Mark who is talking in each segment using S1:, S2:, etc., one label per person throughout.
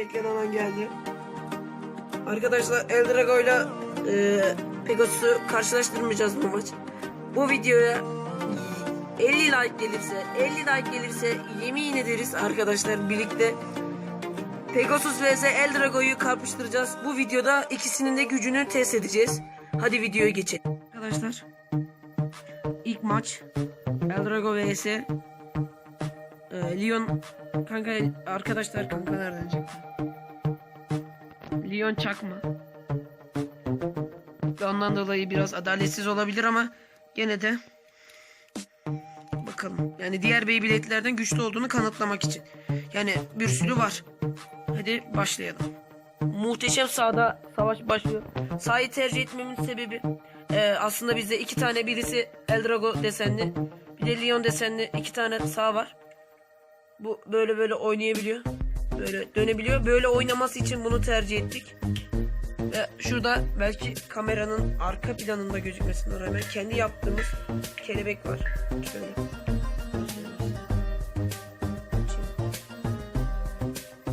S1: beklenen an geldi. Arkadaşlar Eldrago ile e, Pegasus'u karşılaştırmayacağız bu maç. Bu videoya 50 like gelirse 50 like gelirse yemin ederiz arkadaşlar birlikte Pegasus vs Eldrago'yu kapıştıracağız. Bu videoda ikisinin de gücünü test edeceğiz. Hadi videoya geçelim. Arkadaşlar ilk maç Eldrago vs e, Leon kanka arkadaşlar kanka nereden çıktı? Leon çakma. Ondan dolayı biraz adaletsiz olabilir ama gene de bakalım. Yani diğer Beyblade'lerden güçlü olduğunu kanıtlamak için. Yani bir sürü var. Hadi başlayalım. Muhteşem sahada savaş başlıyor. Sahayı tercih etmemin sebebi e, aslında bizde iki tane birisi Eldrago desenli bir de Leon desenli iki tane sağ var. Bu böyle böyle oynayabiliyor. Böyle dönebiliyor. Böyle oynaması için bunu tercih ettik. Ve şurada belki kameranın arka planında gözükmesine rağmen kendi yaptığımız kelebek var. Şöyle.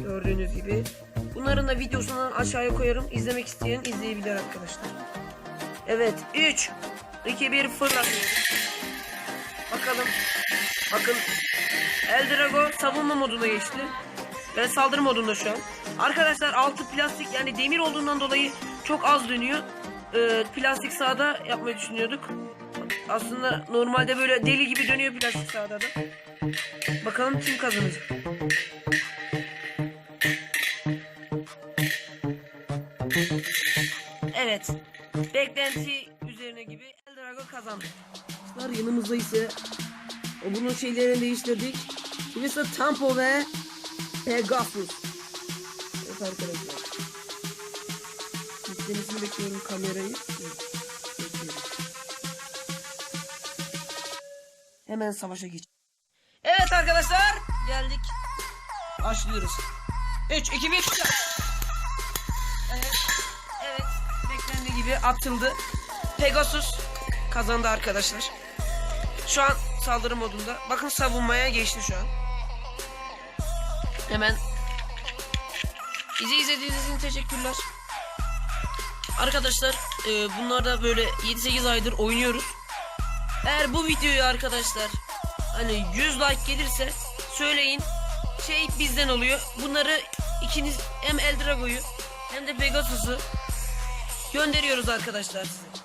S1: Gördüğünüz gibi. Bunların da videosunu aşağıya koyarım. İzlemek isteyen izleyebilir arkadaşlar. Evet. 3 2 1 fırlatıyoruz. Bakalım. Bakın. Eldrago savunma moduna geçti. Ben saldırı modunda şu an. Arkadaşlar altı plastik yani demir olduğundan dolayı çok az dönüyor. Ee, plastik sahada yapmayı düşünüyorduk. Aslında normalde böyle deli gibi dönüyor plastik sahada da. Bakalım kim kazanacak. Evet. Beklenti üzerine gibi Eldrago kazandı. Yanımızda ise o bunun şeylerini değiştirdik. Birisi Tampo ve Pegasus. Evet arkadaşlar. Yüklemesini bekliyorum kamerayı. Bekliyorum. Hemen savaşa geç. Evet arkadaşlar geldik. Başlıyoruz. 3 2 1 Evet. Evet. Beklendiği gibi atıldı. Pegasus kazandı arkadaşlar. Şu an saldırı modunda. Bakın savunmaya geçti şu an. Hemen bizi izlediğiniz için teşekkürler. Arkadaşlar e, bunlar da böyle 7-8 aydır oynuyoruz. Eğer bu videoyu arkadaşlar hani 100 like gelirse söyleyin. Şey bizden oluyor. Bunları ikiniz hem Eldrago'yu hem de Pegasus'u gönderiyoruz arkadaşlar size.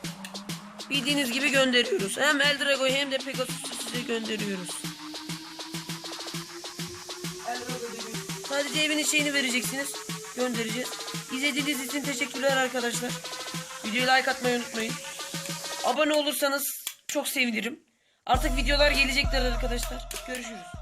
S1: Bildiğiniz gibi gönderiyoruz. Hem Eldrago'yu hem de Pegasus'u size gönderiyoruz. Sadece evin şeyini vereceksiniz. Göndereceğiz. İzlediğiniz için teşekkürler arkadaşlar. Videoyu like atmayı unutmayın. Abone olursanız çok sevinirim. Artık videolar gelecekler arkadaşlar. Görüşürüz.